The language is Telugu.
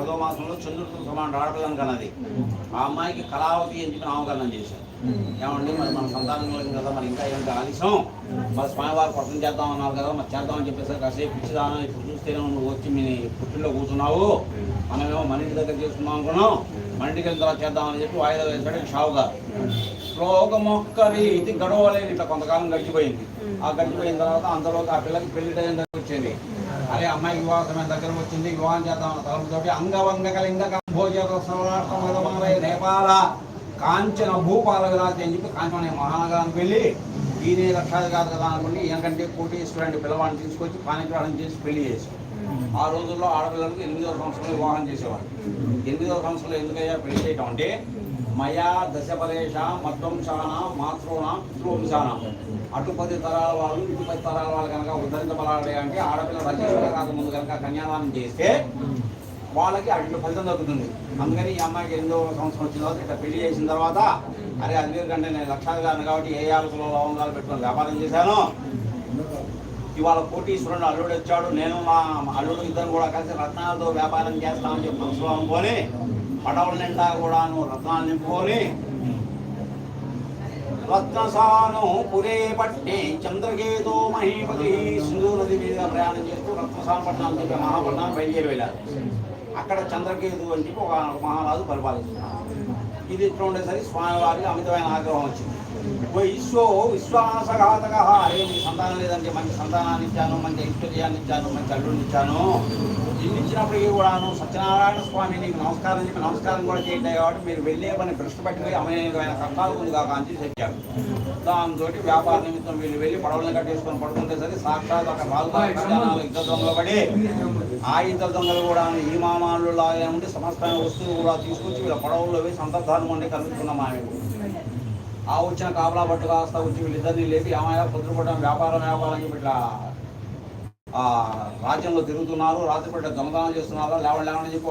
పదో మాసంలో చంద్రుడితో సమానం ఆడపిల్లని కన్నది ఆ అమ్మాయికి కళావతి అని చెప్పి నామకరణం చేశారు. ఏమండి మరి మన సంతానం కలిగింది కదా మరి ఇంకా ఏంటి ఆలస్యం మరి స్వామివారు పట్టణం చేద్దాం అన్నారు కదా మరి చేద్దామని చెప్పేసి కాసేపు ఇచ్చిదాను ఇప్పుడు చూస్తేనే నువ్వు వచ్చి మీ పుట్టిల్లో కూర్చున్నావు. మనమేమో మన ఇంటి దగ్గర చేసుకుందాం అనుకున్నాం. మన ఇంటికి వెళ్ళిన తర్వాత చేద్దామని చెప్పి వాయిదా వేసాడు షావు గారు శ్లోకమొక్కరి ఇది గడవలేని ఇట్లా కొంతకాలం గడిచిపోయింది. ఆ గడిచిపోయిన తర్వాత అంతలోకి ఆ పిల్లకి పెళ్ళి టైం వచ్చింది. అరే అమ్మాయి వివాహ సమయం దగ్గర వచ్చింది వివాహం చేద్దామన్న తలపుతోటి అంగవంగ కలింగ నేపాల కాంచన భూపాల విరాజి అని చెప్పి కాంచన మహానగరానికి వెళ్ళి ఈయన కాదు కదా అనుకుని ఈయనకంటే కోటీశ్వరుడి పిల్లవాడిని తీసుకొచ్చి పానిగ్రహణం చేసి పెళ్ళి చేసి ఆ రోజుల్లో ఆడపిల్లలకు ఎనిమిదవ సంవత్సరంలో వివాహం చేసేవారు ఎనిమిదవ సంవత్సరంలో ఎందుకయ్యా పెళ్ళి చేయటం అంటే మయా దశపరేష మధ్వంశాన మాతృణ పితృవంశాన అటుపది తరాల వాళ్ళు ఇటుపది తరాల వాళ్ళు కనుక ఉద్ధరించబడాలి అంటే ఆడపిల్ల రచయిత కాక ముందు కనుక కన్యాదానం చేస్తే వాళ్ళకి అటు ఫలితం దొరుకుతుంది అందుకని ఈ అమ్మాయికి ఎనిమిదో సంవత్సరం వచ్చిన తర్వాత ఇట్లా పెళ్ళి చేసిన తర్వాత అరే అది కంటే నేను లక్షాధికారిని కాబట్టి ఏ యాలకులో లవంగాలు పెట్టుకుని వ్యాపారం చేశాను? ఇవాళ కోటీశ్వరుడు అల్లుడు వచ్చాడు. నేను మా అల్లుడు ఇద్దరు కూడా కలిసి రత్నాలతో వ్యాపారం చేస్తామని చెప్పి మనసులో అనుకొని పడవల నిండా కూడాను రత్నాలు నింపుకొని రత్నసాను పురే పట్టి చంద్రకేతో మహీపతి సింధు నది మీద ప్రయాణం చేస్తూ రత్నసాన పట్టణం చెప్పే మహాపట్నాన్ని బయలుదేరి వెళ్ళారు. అక్కడ చంద్రకేతు అని చెప్పి ఒక మహారాజు పరిపాలిస్తున్నారు. ఇది ఇట్లా ఉండేసరికి స్వామివారికి అమితమైన ఆగ్రహం వచ్చింది. ఓ వైశ్వో విశ్వాసఘాతక. అరే మీ సంతానం లేదంటే మంచి సంతానాన్ని ఇచ్చాను మంచి ఐశ్వర్యాన్ని ఇచ్చాను మంచి అల్లుడిని ఇచ్చాను. ఇన్ని ఇచ్చినప్పటికీ కూడాను సత్యనారాయణ స్వామి నీకు నమస్కారం చెప్పి నమస్కారం కూడా చేయండి కాబట్టి మీరు వెళ్ళే పని దృష్టి పట్టిపోయి అమేకమైన కష్టాలు ఉంది కాక అని చెప్పారు దాంతో వ్యాపార నిమిత్తం వీళ్ళు వెళ్ళి పడవలను కట్టేసుకొని పడుకుంటేసరికి సాక్షాత్ అక్కడ రాజుగారు ఇద్దరు దొంగలు పడి ఆ ఇద్దరు దొంగలు కూడా ఈ మామాలు లాగా ఉండి సమస్తమైన వస్తువులు కూడా తీసుకొచ్చి వీళ్ళ పడవల్లో వేసి అంతర్ధానం ఉండి కలుపుకున్నాం ఆమె. ఆ వచ్చిన కాపలా పట్టు కాస్త వచ్చి వీళ్ళిద్దరిని లేపి ఆమె పొద్దుపడడం వ్యాపారం వ్యాపారం ఇట్లా ఆ రాజ్యంలో తిరుగుతున్నారు రాత్రిపూట దొంగతనం చేస్తున్నారు లేవడం లేవని చెప్పి